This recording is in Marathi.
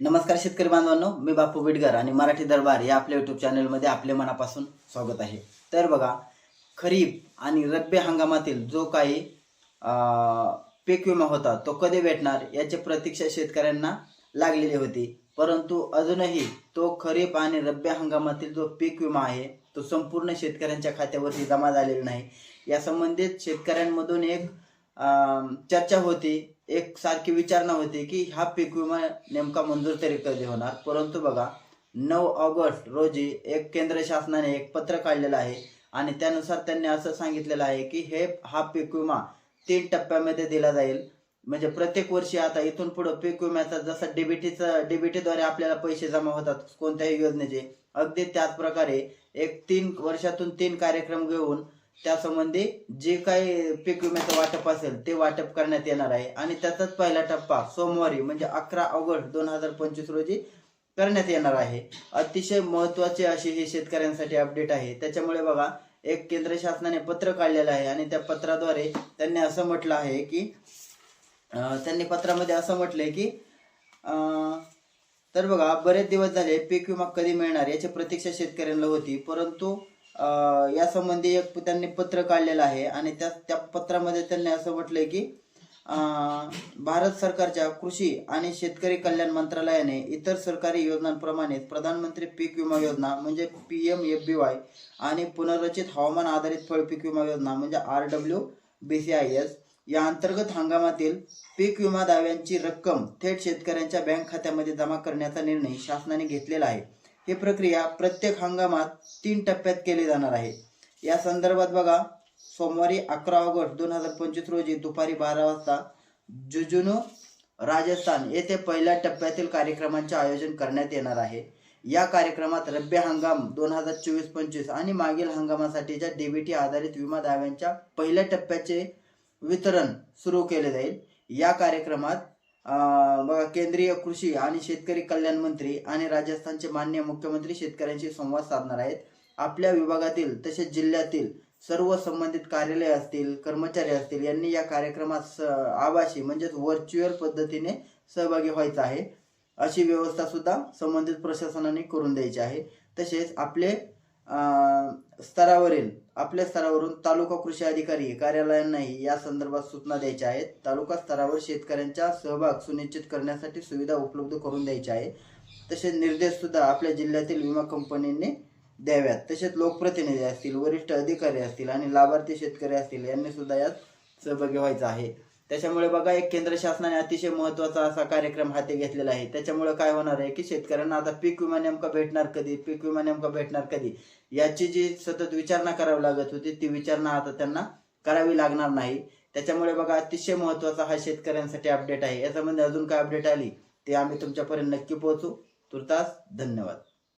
नमस्कार शेतकरी बांधवांनो मी बापू बिडगर आणि मराठी दरबार या आपल्या युट्यूब चॅनलमध्ये आपले मनापासून स्वागत आहे. तर बघा खरीप आणि रब्बी हंगामातील जो काही पीक विमा होता तो कधी भेटणार याची प्रतीक्षा शेतकऱ्यांना लागलेली होती. परंतु अजूनही तो खरीप आणि रब्बी हंगामातील जो पीक विमा आहे तो संपूर्ण शेतकऱ्यांच्या खात्यावरती जमा झालेला नाही. या संबंधित शेतकऱ्यांमधून एक चर्चा होती. एक सारखी विचारणा होती की हा पीक विमा नेमका मंजूर तरी कधी होणार? परंतु बघा नऊ ऑगस्ट रोजी एक केंद्र शासनाने एक पत्र काढलेलं आहे आणि त्यानुसार त्यांनी असं सांगितलेलं आहे की हे हा पीक विमा तीन टप्प्यामध्ये दिला जाईल. म्हणजे प्रत्येक वर्षी आता इथून पुढे पीक विम्याचा जसा डीबीटीचा डीबीटीद्वारे आपल्याला पैसे जमा होतात कोणत्याही योजनेचे अगदी त्याच प्रकारे एक तीन वर्षातून तीन कार्यक्रम घेऊन त्यासंबंधी जे काही पीक विम्याचं वाटप असेल ते वाटप करण्यात येणार आहे. आणि त्याचाच पहिला टप्पा सोमवारी म्हणजे अकरा ऑगस्ट दोन हजार पंचवीस रोजी करण्यात येणार आहे. अतिशय महत्त्वाचे अशी हे शेतकऱ्यांसाठी अपडेट आहे. त्याच्यामुळे बघा एक केंद्र शासनाने पत्र काढलेलं आहे आणि त्या पत्राद्वारे त्यांनी असं म्हटलं आहे की त्यांनी पत्रामध्ये असं म्हटलंय की तर बघा बरेच दिवस झाले पीक विमा कधी मिळणार याची प्रतीक्षा शेतकऱ्यांना होती. परंतु यासंबंधी एक त्यांनी पत्र काढलेलं आहे आणि त्या त्या पत्रामध्ये त्यांनी असं म्हटलंय की भारत सरकारच्या कृषी आणि शेतकरी कल्याण मंत्रालयाने इतर सरकारी योजनांप्रमाणेच प्रधानमंत्री पीक विमा योजना म्हणजे P M F B Y आणि पुनर्रचित हवामान आधारित फळ पीक विमा योजना म्हणजे R W B C I S या अंतर्गत हंगामातील पीक विमा दाव्यांची रक्कम थेट शेतकऱ्यांच्या बँक खात्यामध्ये जमा करण्याचा निर्णय शासनाने घेतलेला आहे. ही प्रक्रिया प्रत्येक हंगामात तीन टप्प्यात केली जाणार आहे. या संदर्भात बघा सोमवारी अकरा ऑगस्ट दोन हजार पंचवीस रोजी दुपारी बारा वाजता जुजुनू राजस्थान येथे पहिल्या टप्प्यातील कार्यक्रमांचे आयोजन करण्यात येणार आहे. या कार्यक्रमात रब्बी हंगाम दोन हजार चोवीस पंचवीस आणि मागील हंगामासाठीच्या डीबीटी आधारित विमा दाव्यांच्या पहिल्या टप्प्याचे वितरण सुरू केले जाईल. या कार्यक्रमात बघा केंद्रीय कृषी आणि शेतकरी कल्याण मंत्री आणि राजस्थानचे मान्य मुख्यमंत्री शेतकऱ्यांशी संवाद साधणार आहेत. आपल्या विभागातील तसेच जिल्ह्यातील सर्व संबंधित कार्यालय असतील कर्मचारी असतील यांनी या कार्यक्रमात स- आभासी म्हणजेच व्हर्च्युअल पद्धतीने सहभागी व्हायचं आहे. अशी व्यवस्था सुद्धा संबंधित प्रशासनाने करून द्यायची आहे. तसेच आपले स्तरावरील आपल्या स्तरावरून तालुका कृषी अधिकारी कार्यालयांनाही या संदर्भात सूचना द्यायच्या आहेत. तालुका स्तरावर शेतकऱ्यांचा सहभाग सुनिश्चित करण्यासाठी सुविधा उपलब्ध करून द्यायच्या आहे तसेच निर्देश सुद्धा आपल्या जिल्ह्यातील विमा कंपनीने द्याव्यात. तसेच लोकप्रतिनिधी असतील वरिष्ठ अधिकारी असतील आणि लाभार्थी शेतकरी असतील यांनी सुद्धा यात सहभागी व्हायचा आहे. त्याच्यामुळे बघा एक केंद्र शासनाने अतिशय महत्त्वाचा असा कार्यक्रम हाती घेतलेला आहे. त्याच्यामुळे काय होणार आहे की शेतकऱ्यांना आता पीक विमा नेमका भेटणार कधी? पीक विमा नेमका भेटणार कधी? याची जी सतत विचारणा करावी लागत होती ती विचारणा आता त्यांना करावी लागणार नाही. त्याच्यामुळे बघा अतिशय महत्त्वाचा हा शेतकऱ्यांसाठी अपडेट आहे. याच्यामध्ये अजून काय अपडेट आली ते आम्ही तुमच्यापर्यंत नक्की पोहोचू. तुर्तास धन्यवाद.